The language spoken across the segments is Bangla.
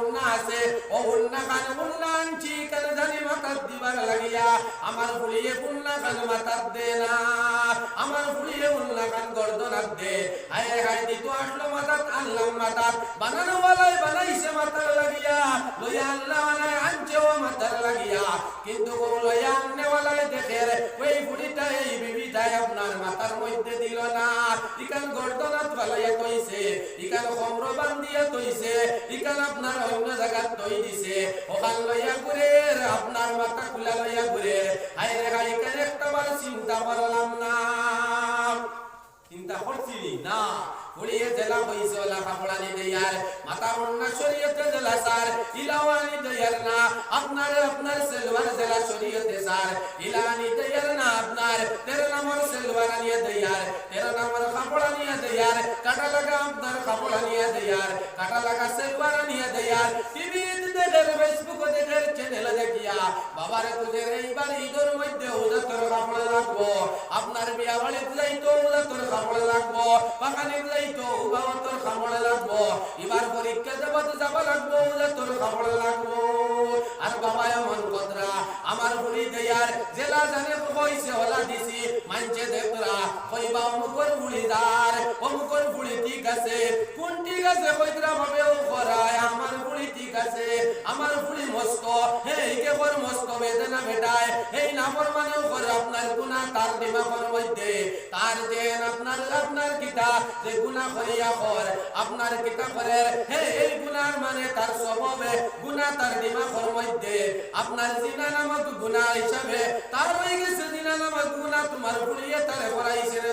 উন্না ও উন্না খান উন্না আনছি জানি মাতার দিবার লাগিয়া। আমার ফুলিয়ে উন্না খান মাতার দে না, আমার ফুলিয়ে উন্না খান গর্দনার দে। হায় হায়, দিত আসলো মাতার আনলাম মাতার বানানো বালাই বানাইছে মাতার লাগিয়া, লইয়া আল্লাহ আনছে ও মাতার লাগিয়া। কিন্তু ইকান খমর বান্দিয়া তৈছে ইকান আপনার অন্য জায়গা তৈ দিছে। ওখান লইয়া করে আপনার মাথা খুলা লইয়া পুড়িয়ে জেলা হইছে ওলা কাপড়ানি দেয়ার মাথা অন্য শরীয়তে জেলা সার ইলাওয়ানি দেয়ার না আপনার আপনার সেলওয়ার জেলা শরীয়তে সার ইলানি দেয়ার না আপনার তেরো নম্বর সেলওয়ার আনিয়ে দেয়ার তেরো নম্বর কাপড় আনিয়ে দেয়ার কাটা লাগা আপনার কাপড় আনিয়ে দেয়ার কাটা লাগা সেলওয়ার আনিয়ে দেয়ার টিভি বাগানে যাইতো উবাও তোর কাপড় লাগবো। এবার পরীক্ষা দেবো তো যাবা লাগবো তোর কাপড় লাগবো। আর বাবা বুড়ি দেয়ার জেলা জানে বুড়ি দার কোন ঠিক আছে দিমাগের মধ্যে তার দেন আপনার মানে তার স্বভাবে গুণা তার দিমাগের মধ্যে। আপনার জিনা নামক গুনাহ হিসাবে, তার হয়ে গেছে জিনা নামক গুণা তোমার বুড়িয়ে তারে করাইছে রে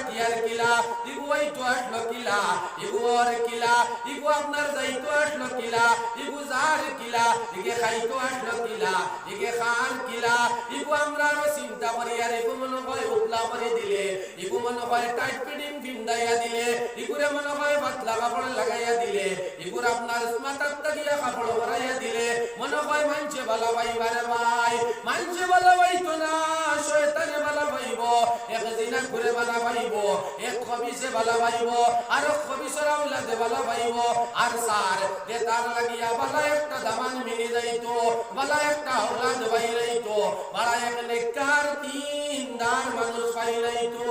রাখিয়ার কিলা, ইগু ওই তো আসলো কিলা, ইগু ওর কিলা, ইগু আপনার যাইতো আসলো কিলা, ইগু যার কিলা, ইগে খাইতো আসলো কিলা, ইগে খান কিলা, ইগু আমরা আরও চিন্তা করি, আর ইগু মনে হয় উতলা করে দিলে, ইগু মনে হয় টাইট ফিটিং ভিন্দাইয়া দিলে, ইগুরে মনে হয় পাতলা কাপড় লাগাইয়া দিলে, ইগুর আপনার মাথার তাকিয়া কাপড় ভরাইয়া দিলে, মনে হয় মানছে বালা পাইবারে ভাই, মানছে বালা পাইতো না শয়তানে বালা পাইব, এক দিনা ঘুরে বালা পাইব, এক খবিসে বালা পাইব, আর খবিসের আউলাদে বালা পাইব। আর সার যে তার লাগিয়া বালা একটা দামান মিলি যাইতো, বালা একটা আউলাদ পাইলাইতো বালা এক নেককার তিন দার মানুষ পাইলাইতো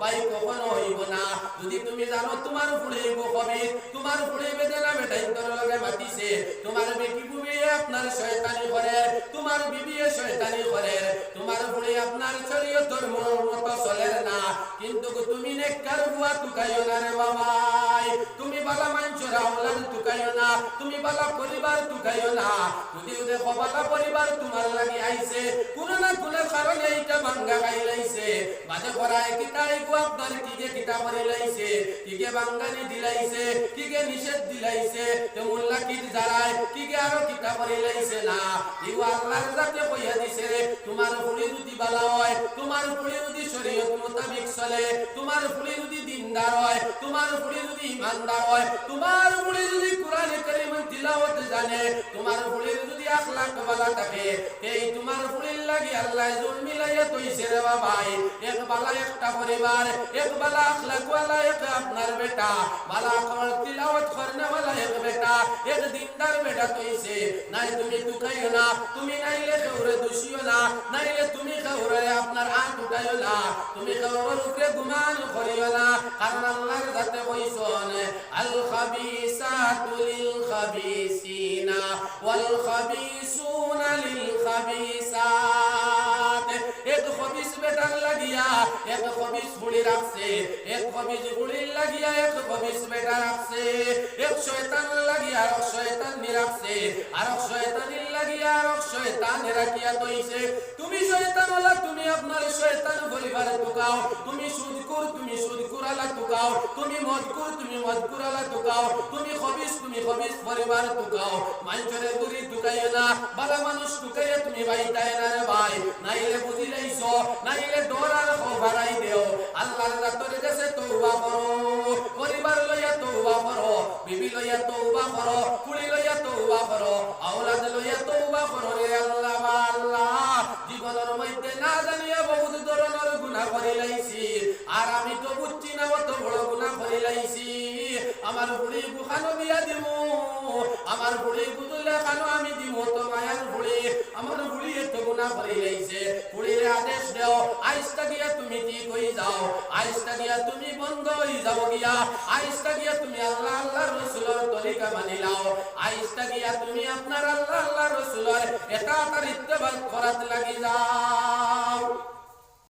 ভাই, কখনো হইব না? যদি তুমি জানো, তোমার ফুড়ে গো কবি তোমার ফুড়ে বেদনা বেটাই তোর লগে মাতিছে। তোমার বেটি বুবি আপনার শয়তানি করে তোমার বিবি শয়তানি করে তোমার ফুড়ে আপনার তুমি নেককার বুয়া তুকাইও না তুমি বালা আওলাদ তুকাইও না তুমি বালা পরিবার তুকাইও না লাগি আইছে। কোনো না কোনো কারণে এইটা ভাঙ্গা গাই লাইছে। বাজে পড়ায় কি তাই গো আপনার কি কিতা কি গে বাঙ্গানি দিলাইছে কি গে নিষেধ দিলাইছে, তো মোল্লা কি জারায় কি গে আরও কিতা লাইছে না? ইউ আল্লাহর যাতে কইয়া দিছে তোমার ফুলি যদি বালা হয়, তোমার ফুলি যদি শরীয়ত মোতাবিক চলে, তোমার ফুলি যদি দিনদার হয়, তোমার ফুলি যদি ইমানদার হয়, তোমার ফুলি যদি কোরআনে কারীম তিলাওয়াত জানে, তোমার যদি আখলাক বালা থাকে এই তোমার ফুলির লাগি আল্লাহ জুল মিলাইয়া তৈছে রে বাবাই। এক বালা একটা পরিবার, এক বালা আখলাক ওয়ালা এক আপনার বেটা। বালা কর তিলাওয়াত করনে ওয়ালা এক বেটা এক খবিস বেটার লাগিয়া, এক খবিস বুড়ি রাখছে, এক খবিস বুড়ির লাগিয়া এক খবিস বেটা রাখছে। এক শয়তান লাগিয়া আর শয়তান রাখছে, আর শয়তানির লাগিয়া আর শয়তান রাখিয়া তৈছে। তুমি শয়তান হলা, তুমি আপনার শয়তান পরিবার টুকাও। তুমি সুদকুর তুমি সুদকুর আলা টুকাও। তুমি মদকুর তুমি মদকুর আলা টুকাও। তুমি খবিস পরিবার টুকাও। মাঞ্চরে বুড়ি টুকাইও না, বালা মানুষ টুকাইয়া তুমি বাইতায় না রে ভাই। নাইলে বুঝি লাইছো নাইলে ডরার খবরাই দেও। আল্লাহর রাতরে দেশে তওবা করো। পরিবার লইয়া তওবা করো, বিবি লইয়া তওবা করো, কুড়ি লইয়া তওবা করো, আওলাদ লইয়া তওবা করো রে আল্লাহ আল্লাহ। জীবনের মধ্যে না জানিয়া বহুত ধরনের গুনাহ করে লাইছি। আর আমি তো বুঝছি না, অত বড় গুনাহ করে লাইছি। আমার বুড়ি দিমু আমার বুড়ি গুদুলে খানো আমি দিমু তো মায়ার বুড়ি আমার বুড়ি এত গুনাহ করে লাইছে। বুড়ির আদেশ দেও, আইসটা গিয়া তুমি ঠিক হয়ে যাও। আইসটা গিয়া তুমি বন্ধ হয়ে যাও গিয়া। আইসটা গিয়া তুমি আল্লাহ আল্লাহ রসুলের তরিকা মানি লাও আইসটা গিয়া তুমি আপনার আল্লাহ আল্লাহ রসুলের এটা তার ইত্তেবাদ করাত লাগি যাও।